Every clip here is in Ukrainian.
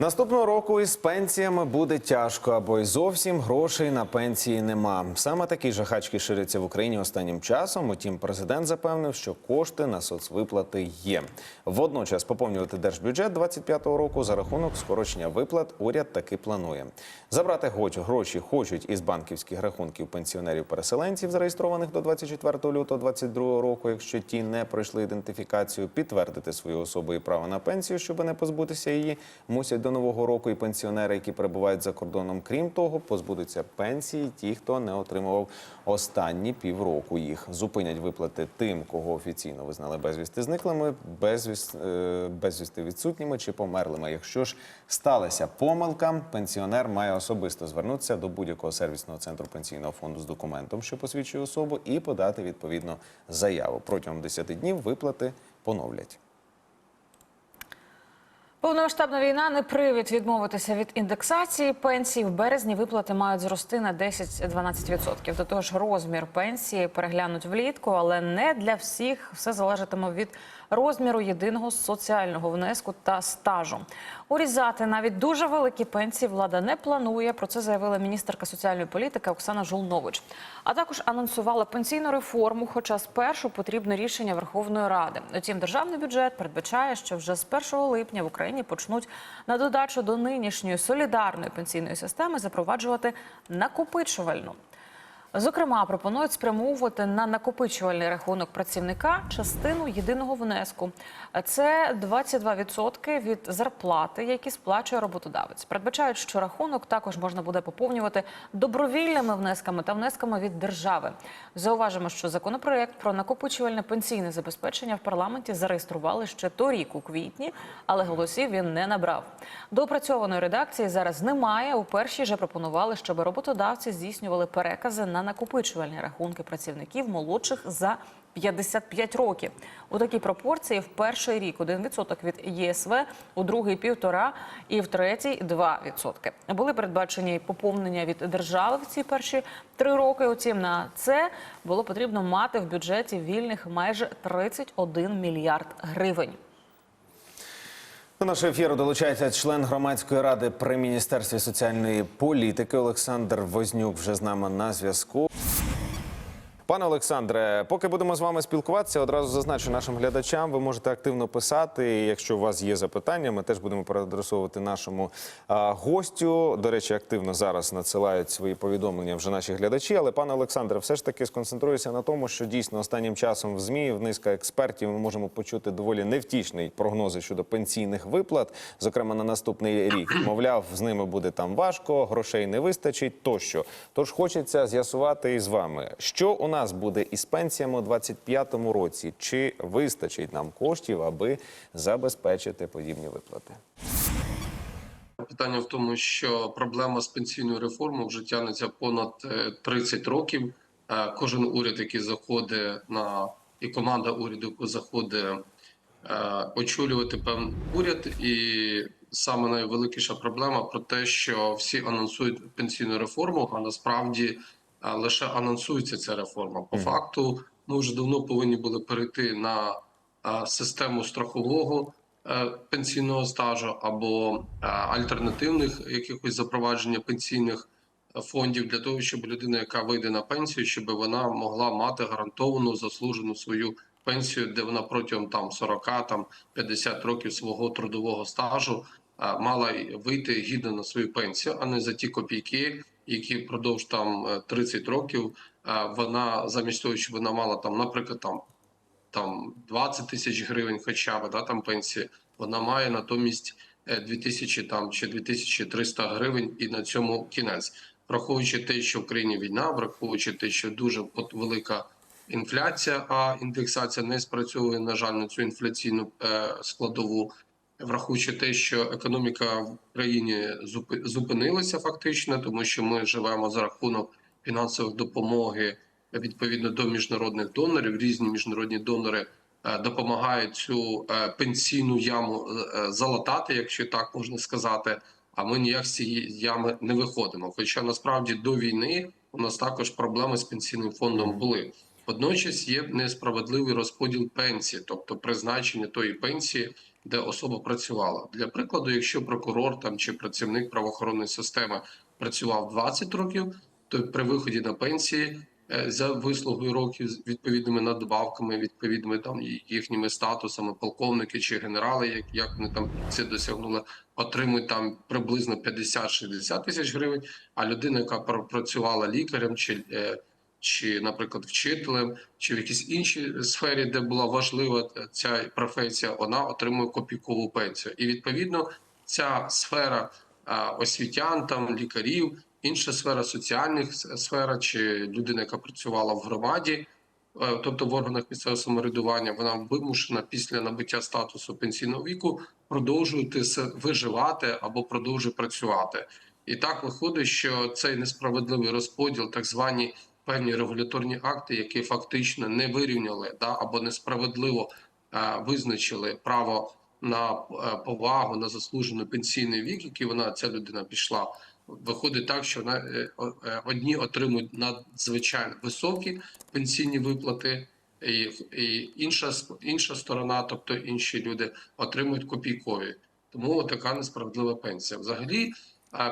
Наступного року із пенсіями буде тяжко, або й зовсім грошей на пенсії нема. Саме такі жахачки ширяться в Україні останнім часом. Утім, президент запевнив, що кошти на соцвиплати є. Водночас поповнювати держбюджет 25-го року за рахунок скорочення виплат уряд таки планує. Забрати гоч- гроші хочуть із банківських рахунків пенсіонерів-переселенців, зареєстрованих до 24 лютого 2022 року, якщо ті не пройшли ідентифікацію, підтвердити свою особу і право на пенсію, щоб не позбутися її, мусять до нового року і пенсіонери, які перебувають за кордоном. Крім того, позбудуться пенсії ті, хто не отримував останні півроку їх. Зупинять виплати тим, кого офіційно визнали безвісти зниклими, безвіс, е, безвісти відсутніми чи померлими. Якщо ж сталася помилка, пенсіонер має особисто звернутися до будь-якого сервісного центру пенсійного фонду з документом, що посвідчує особу, і подати відповідно заяву. Протягом 10 днів виплати поновлять. Повномасштабна війна не привід відмовитися від індексації пенсій. В березні виплати мають зрости на 10-12%. До того ж, розмір пенсії переглянуть влітку, але не для всіх. Все залежатиме від розміру єдиного соціального внеску та стажу. Урізати навіть дуже великі пенсії влада не планує. Про це заявила міністерка соціальної політики Оксана Жолнович. А також анонсувала пенсійну реформу. Хоча спершу потрібне рішення Верховної Ради. Утім, державний бюджет передбачає, що вже з 1 липня в Україні почнуть на додачу до нинішньої солідарної пенсійної системи запроваджувати накопичувальну. Зокрема, пропонують спрямовувати на накопичувальний рахунок працівника частину єдиного внеску. Це 22% від зарплати, які сплачує роботодавець. Передбачають, що рахунок також можна буде поповнювати добровільними внесками та внесками від держави. Зауважимо, що законопроект про накопичувальне пенсійне забезпечення в парламенті зареєстрували ще торік у квітні, але голосів він не набрав. Доопрацьованої редакції зараз немає. У першій же пропонували, щоб роботодавці здійснювали перекази на накопичувальні рахунки працівників молодших за 55 років. У такій пропорції в перший рік 1% від ЄСВ, у другий півтора і в третій 2%. Були передбачені поповнення від держави в ці перші три роки. Утім, на це було потрібно мати в бюджеті вільних майже 31 мільярд гривень. До нашого ефіру долучається член громадської ради при міністерстві соціальної політики Олександр Вознюк. Вже з нами на зв'язку. Пане Олександре, поки будемо з вами спілкуватися, одразу зазначу нашим глядачам. Ви можете активно писати. Якщо у вас є запитання, ми теж будемо переадресовувати нашому а, гостю. До речі, активно зараз надсилають свої повідомлення вже наші глядачі. Але пане Олександре, все ж таки сконцентруюся на тому, що дійсно останнім часом в змі в низка експертів ми можемо почути доволі невтішний прогнози щодо пенсійних виплат, зокрема на наступний рік. Мовляв, з ними буде там важко, грошей не вистачить тощо. Тож хочеться з'ясувати із вами, що у нас буде із пенсіями у 25-му році. Чи вистачить нам коштів, аби забезпечити подібні виплати? Питання в тому, що проблема з пенсійною реформою вже тягнеться понад е, 30 років. Е, Кожен уряд, який заходить на і команда уряду, яка заходить е, очолювати певний уряд, і саме найвеликіша проблема про те, що всі анонсують пенсійну реформу, а насправді е, лише анонсується ця реформа. По факту, ми вже давно повинні були перейти на е, систему страхового е, пенсійного стажу або е, альтернативних якихось запровадження пенсійних фондів для того, щоб людина, яка вийде на пенсію, щоб вона могла мати гарантовану заслужену свою пенсію, де вона протягом там 40, там 50 років свого трудового стажу мала вийти гідно на свою пенсію, а не за ті копійки, які впродовж там е, 30 років е, вона замість того, щоб вона мала там, наприклад, там там 20 тисяч гривень, хоча б да, там пенсії, вона має натомість е, 2000 там чи 2300 гривень, і на цьому кінець. Враховуючи те, що в країні війна, враховуючи те, що дуже велика інфляція, а індексація не спрацьовує, на жаль, на цю інфляційну е, складову. Враховуючи те, що економіка в країні зупинилася фактично, тому що ми живемо за рахунок фінансової допомоги відповідно до міжнародних донорів. Різні міжнародні донори е, допомагають цю е, пенсійну яму е, залатати, якщо так можна сказати. А ми ніяк з цієї ями не виходимо. Хоча насправді до війни у нас також проблеми з пенсійним фондом були. Водночас є несправедливий розподіл пенсії, тобто призначення тої пенсії де особа працювала. Для прикладу, якщо прокурор там чи працівник правоохоронної системи працював 20 років, то при виході на пенсії е, за вислугою років з відповідними надбавками, відповідними там їхніми статусами, полковники чи генерали, як, як вони там це досягнули, отримують там приблизно 50-60 тисяч гривень. А людина, яка пропрацювала лікарем чи, е, чи, наприклад, вчителем, чи в якійсь іншій сфері, де була важлива ця професія, вона отримує копійкову пенсію. І відповідно ця сфера освітян, там лікарів, інша сфера соціальних сфера, чи людина, яка працювала в громаді, е, тобто в органах місцевого самоврядування, вона вимушена після набуття статусу пенсійного віку продовжувати виживати або продовжує працювати. І так виходить, що цей несправедливий розподіл, так звані певні регуляторні акти, які фактично не вирівняли да, або несправедливо е, визначили право на е, повагу, на заслужений пенсійний вік, який вона ця людина пішла. Виходить так, що вона, е, одні отримують надзвичайно високі пенсійні виплати, і, і інша інша сторона, тобто інші люди, отримують копійкові. Тому така несправедлива пенсія. Взагалі,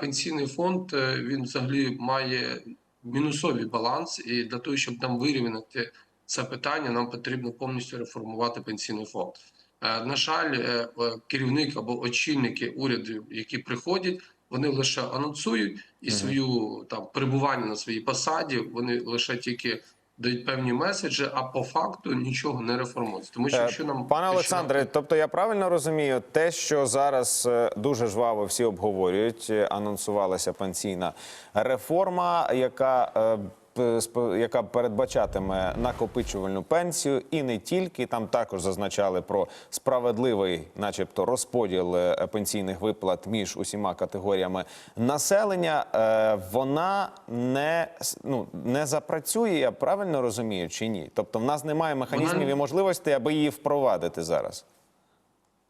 пенсійний фонд він взагалі має мінусовий баланс, і для того, щоб нам вирівняти це питання, нам потрібно повністю реформувати пенсійний фонд. Е, На жаль, е, е, керівник або очільники урядів, які приходять, вони лише анонсують і свою там перебування на своїй посаді, вони лише тільки дають певні меседжі, а по факту нічого не реформують. Тому що Е, якщо нам Пане Олександре, тобто я правильно розумію, те, що зараз е, дуже жваво всі обговорюють, е, анонсувалася пенсійна реформа, яка. Е, Яка передбачатиме накопичувальну пенсію, і не тільки там також зазначали про справедливий, начебто, розподіл е, пенсійних виплат між усіма категоріями населення. Е, Вона не ну не запрацює, я правильно розумію, чи ні? Тобто, в нас немає механізмів і можливостей, аби її впровадити зараз.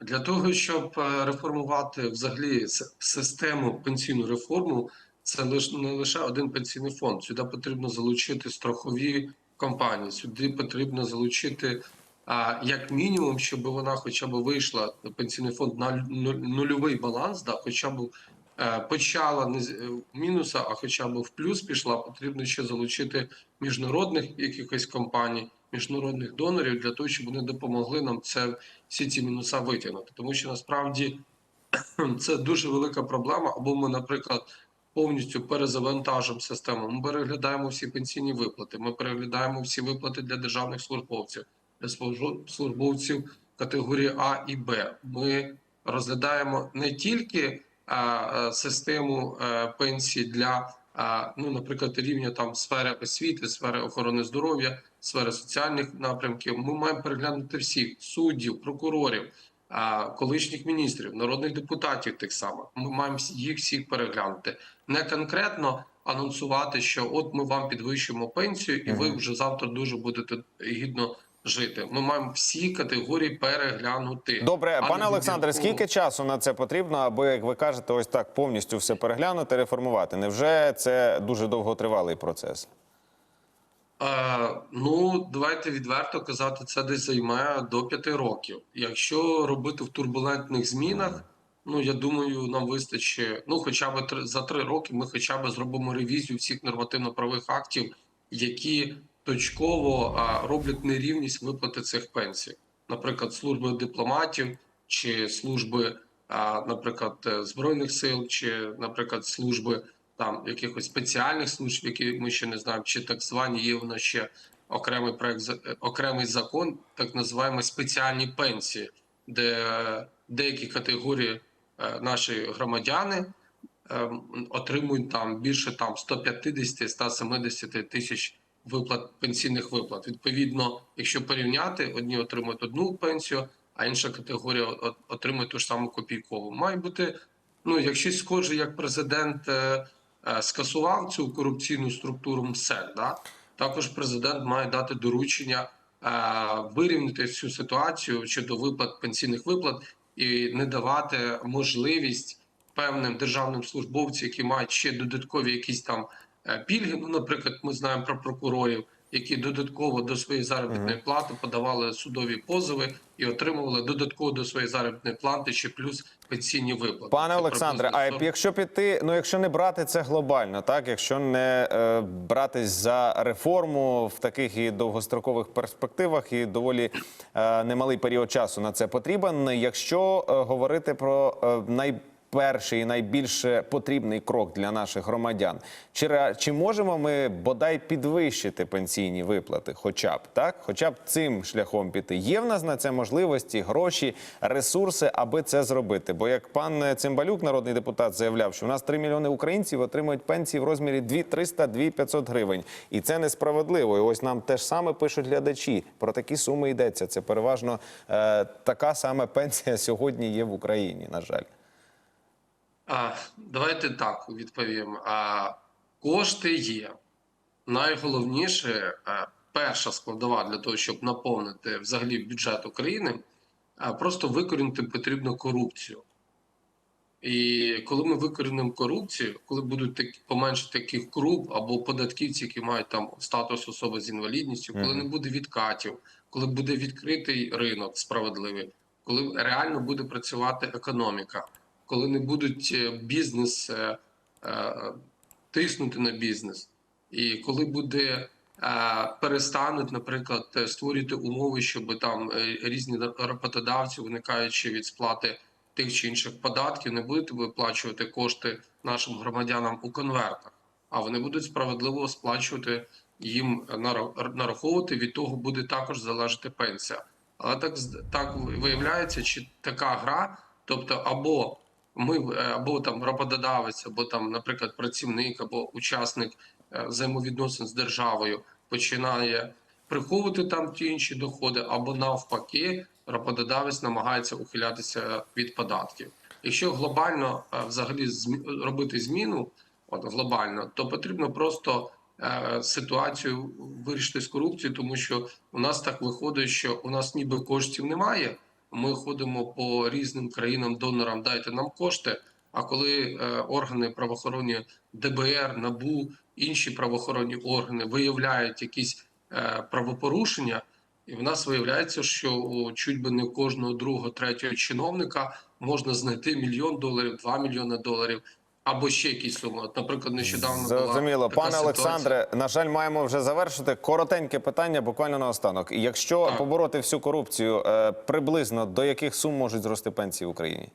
Для того, щоб реформувати взагалі систему пенсійну реформу, це лише не лише один пенсійний фонд. Сюди потрібно залучити страхові компанії, сюди потрібно залучити а, як мінімум, щоб вона хоча б вийшла пенсійний фонд на нульовий баланс, да, хоча б е, почала не з е, мінуса, а хоча б в плюс пішла. Потрібно ще залучити міжнародних якихось компаній, міжнародних донорів для того, щоб вони допомогли нам це всі ці мінуса витягнути. Тому що насправді це дуже велика проблема. Або ми, наприклад, повністю перезавантажимо систему. Ми переглядаємо всі пенсійні виплати. Ми переглядаємо всі виплати для державних службовців, для служб- службовців категорії А і Б. Ми розглядаємо не тільки систему е, пенсій для. Ну, наприклад, рівня там сфери освіти, сфери охорони здоров'я, сфери соціальних напрямків. Ми маємо переглянути всіх суддів, прокурорів, колишніх міністрів, народних депутатів тих самих. Ми маємо їх всіх переглянути. Не конкретно анонсувати, що от ми вам підвищимо пенсію, і ви вже завтра дуже будете гідно жити. Ми маємо всі категорії переглянути. Добре, А пане Олександре, скільки часу на це потрібно, аби, як ви кажете, ось так повністю все переглянути, реформувати? Невже це дуже довготривалий процес? Е, ну, давайте відверто казати, це десь займе до п'яти років. Якщо робити в турбулентних змінах, ну я думаю, нам вистачить. Ну, хоча б за три роки ми хоча б зробимо ревізію всіх нормативно-правових актів, які точково роблять нерівність виплати цих пенсій, наприклад, служби дипломатів чи служби, наприклад, е, збройних сил, чи, наприклад, служби там якихось спеціальних служб, які ми ще не знаємо, чи так звані є у нас ще окремий проект е, окремий закон, так називаємо спеціальні пенсії, де е, деякі категорії е, наші громадяни отримують там більше там 150-170 тисяч виплат пенсійних виплат. Відповідно, якщо порівняти, одні отримують одну пенсію, а інша категорія отримує ту ж саму копійкову. Має бути ну, якщо схоже, як президент скасував цю корупційну структуру МСЕК, да? також президент має дати доручення е, вирівняти цю ситуацію щодо виплат пенсійних виплат і не давати можливість певним державним службовцям, які мають ще додаткові якісь там е, пільги. Ну, наприклад, ми знаємо про прокурорів, які додатково до своєї заробітної плати подавали судові позови і отримували додатково до своєї заробітної плати ще плюс пенсійні виплати. Пане Це Олександре, а якщо піти, ну якщо не брати це глобально, так якщо не е, братись за реформу в таких і довгострокових перспективах, і доволі е, немалий період часу на це потрібен. Якщо е, говорити про е, найперший і найбільш потрібний крок для наших громадян, чи, чи можемо ми бодай підвищити пенсійні виплати, хоча б так, хоча б цим шляхом піти? Є в нас на це можливості, гроші, ресурси, аби це зробити? Бо як пан Цимбалюк, народний депутат, заявляв, що у нас 3 мільйони українців отримують пенсії в розмірі 2 300 2 500 гривень, і це несправедливо. І ось нам теж саме пишуть глядачі. Про такі суми йдеться. Це переважно е, така саме пенсія сьогодні є в Україні. На жаль. Давайте так відповім. Кошти є. Найголовніше, перша складова для того, щоб наповнити взагалі бюджет України, просто викорінити потрібно корупцію. І коли ми викорінимо корупцію, коли будуть такі поменше таких груп або податківці, які мають там статус особи з інвалідністю, коли не буде відкатів, коли буде відкритий ринок справедливий, коли реально буде працювати економіка, коли не будуть е, бізнес е, е, тиснути на бізнес, і коли буде перестануть, наприклад, створювати умови, щоб там різні роботодавці, виникаючи від сплати тих чи інших податків, не будуть виплачувати кошти нашим громадянам у конвертах, а вони будуть справедливо сплачувати їм нараховувати. Від того буде також залежати пенсія. Але так так виявляється, чи така гра, тобто або ми е, або там роботодавець, або там, наприклад, працівник, або учасник е, взаємовідносин з державою починає приховувати там ті інші доходи, або навпаки, роботодавець намагається ухилятися від податків. Якщо глобально е, взагалі робити зміну, от глобально, то потрібно просто ситуацію вирішити з корупцією, тому що у нас так виходить, що у нас ніби коштів немає. Ми ходимо по різним країнам, донорам, дайте нам кошти. А коли е, органи правоохоронні ДБР, НАБУ, інші правоохоронні органи виявляють якісь е, правопорушення, і в нас виявляється, що чуть би не кожного другого, третього чиновника можна знайти мільйон доларів, два мільйони доларів або ще якісь суми. От, наприклад, нещодавно була Зрозуміло, така пане ситуація. Олександре. На жаль, маємо вже завершити. Коротеньке питання, буквально наостанок. Якщо Так. побороти всю корупцію, е, приблизно до яких сум можуть зрости пенсії в Україні?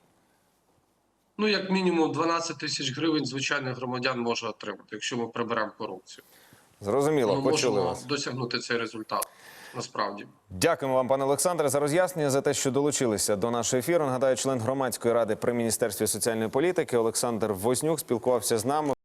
Ну, як мінімум 12 тисяч гривень звичайний громадян може отримати, якщо ми приберемо корупцію. Зрозуміло, Ми почули можемо вас. досягнути цей результат. Насправді. Дякуємо вам, пане Олександре, за роз'яснення за те, що долучилися до нашого ефіру. Нагадаю, член громадської ради при міністерстві соціальної політики Олександр Вознюк спілкувався з нами.